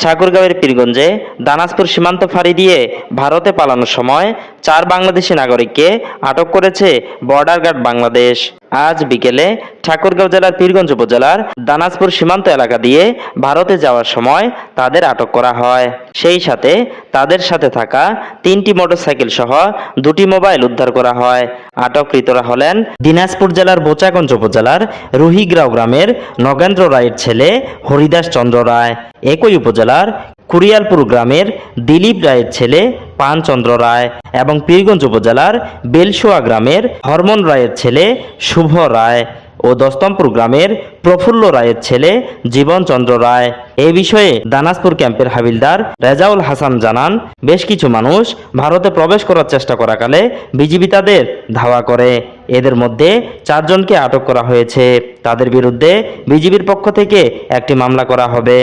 ঠাকুরগাঁওয়ের পীরগঞ্জে দানাজপুর সীমান্ত ফাঁড়ি দিয়ে ভারতে পালানোর সময় চার বাংলাদেশি নাগরিককে আটক করেছে বর্ডার গার্ড বাংলাদেশ। আজ বিকেলে ঠাকুরগাঁও জেলার পীরগঞ্জ উপজেলার দানাজপুর সীমান্ত এলাকা দিয়ে ভারতে যাওয়ার সময় তাদের আটক করা হয়। সেই সাথে তাদের সাথে থাকা তিনটি মোটরসাইকেল সহ দুটি মোবাইল উদ্ধার করা হয়। আটককৃতরা হলেন দিনাজপুর জেলার বোচাগঞ্জ উপজেলার রুহিগ্রাও গ্রামের নগেন্দ্র রায়ের ছেলে হরিদাস চন্দ্র রায়। একই উপজেলার কুরিয়ালপুর গ্রামের দিলীপ রায়ের ছেলে পানচন্দ্র রায় এবং পীরগঞ্জ উপজেলার বেলসোয়া গ্রামের হরমোন রায়ের ছেলে শুভ রায় ও দস্তমপুর গ্রামের প্রফুল্ল রায়ের ছেলে জীবনচন্দ্র রায়। এ বিষয়ে দানাজপুর ক্যাম্পের হাবিলদার রেজাউল হাসান জানান, বেশ কিছু মানুষ ভারতে প্রবেশ করার চেষ্টা করাকালে বিজিবি তাদের ধাওয়া করে। এদের মধ্যে চারজনকে আটক করা হয়েছে। তাদের বিরুদ্ধে বিজিবির পক্ষ থেকে একটি মামলা করা হবে।